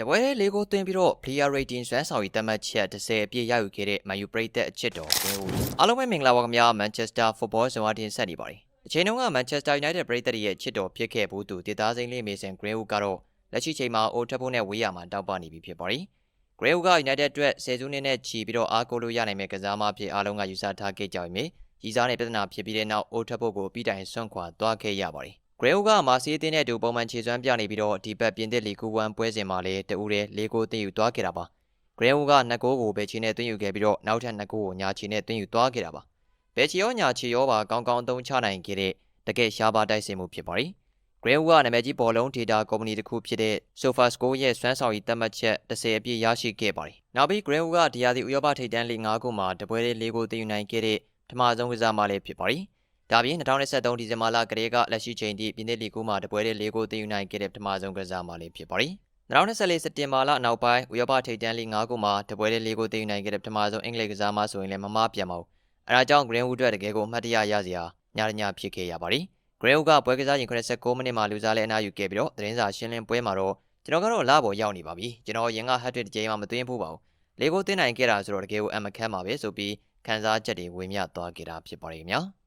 တပွဲလေးကိုသွင်းပြီးတော့ player rating စွမ်းဆောင်ရည်သတ်မှတ်ချက်30အပြည့်ရယူခဲ့တဲ့ Man U ပရိသတ်အချစ်တော်ကိုအားလုံးပဲမင်္ဂလာပါခင်ဗျာ Manchester Football ဇွန်ဝါတင်ဆက်နေပါတယ်အချိန်တုန်းက Manchester United ပရိသတ်ရဲ့အချစ်တော်ဖြစ်ခဲ့ဘူးသူဒေသစိမ်းလေးမေဆန် Greenwood ကတော့လက်ရှိချိန်မှာ Old Trafford နဲ့ဝေးရမှာတောက်ပနေပြီဖြစ်ပါတယ် Greenwood က United အတွက်ဆယ်စုနှစ်နဲ့ချီပြီးတော့အားကိုးလို့ရနိုင်မဲ့ကစားမဖြစ်အားလုံးကယူဆထားခဲ့ကြပြီမြေကြီးစားတဲ့ပြဿနာဖြစ်ပြီးတဲ့နောက် Old Trafford ကိုပြီးတိုင်ဆွန့်ခွာသွားခဲ့ရပါတယ် ဂရေအိုကမာစီးအသင်းနဲ့အတူပုံမှန်ခြေစွမ်းပြနေပြီးတော့ဒီဘက်ပြင်သစ်လီဂူ1ပွဲစဉ်မှာလည်းတဦးတည်း၄ဂိုးသွင်းယူသွားခဲ့တာပါဂရေအိုက2ဂိုးကိုဘယ်ချီနဲ့သွင်းယူခဲ့ပြီးတော့နောက်ထပ်2ဂိုးကိုညာချီနဲ့သွင်းယူသွားခဲ့တာပါဘယ်ချီရောညာချီရောပါကောင်းကောင်းသုံးချနိုင်ခဲ့တဲ့တကယ်ရှားပါတိုက်စင်မှုဖြစ်ပါတယ်ဂရေအိုကနာမည်ကြီးဘောလုံးဒေတာကုမ္ပဏီတစ်ခုဖြစ်တဲ့ SofaScore ရဲ့စွမ်းဆောင်ရည်သတ်မှတ်ချက်30အပြည့်ရရှိခဲ့ပါတယ်နောက်ပြီးဂရေအိုကဒီယာဒီဥရောပထိပ်တန်းလီ5ခုမှာတပွဲလေး၄ဂိုးသွင်းယူနိုင်ခဲ့တဲ့ပထမဆုံးကစားမလေးဖြစ်ပါတယ် ဒါပြင်2023ဒီဇင်ဘာလကလေးကလက်ရှိချိန်ထိပြည်내လီကူမှာတပွဲတဲ့၄ဂိုးသိမ်းယူနိုင်ခဲ့တဲ့ပထမဆုံးကစားမလေးဖြစ်ပါတယ်။2024စက်တင်ဘာလနောက်ပိုင်းဥရောပထိပ်တန်းလီ၅ခုမှာတပွဲတဲ့၄ဂိုးသိမ်းယူနိုင်ခဲ့တဲ့ပထမဆုံးအင်္ဂလိပ်ကစားမဆိုရင်လည်းမမပြန်ပါဘူး။အဲဒါကြောင့် Greenwood အတွက်တကယ်ကိုအမှတ်တရရစရာညရညဖြစ်ခဲ့ရပါတယ်။ Greenwood ကပွဲကစားရင်89မိနစ်မှာလူစားလဲအနားယူခဲ့ပြီးတော့သတင်းစာရှင်းလင်းပွဲမှာတော့ကျွန်တော်ကတော့လာပေါ်ရောက်နေပါပြီ။ကျွန်တော်ရင်က hat-trick တစ်ကြိမ်မှမသွင်းဖို့ပါဘူး။၄ဂိုးသွင်းနိုင်ခဲ့တာဆိုတော့တကယ်ကိုအမခမ်းပါပဲဆိုပြီးခန်းစားချက်တွေဝေမျှသွားခဲ့တာဖြစ်ပါတယ်ခင်ဗျာ။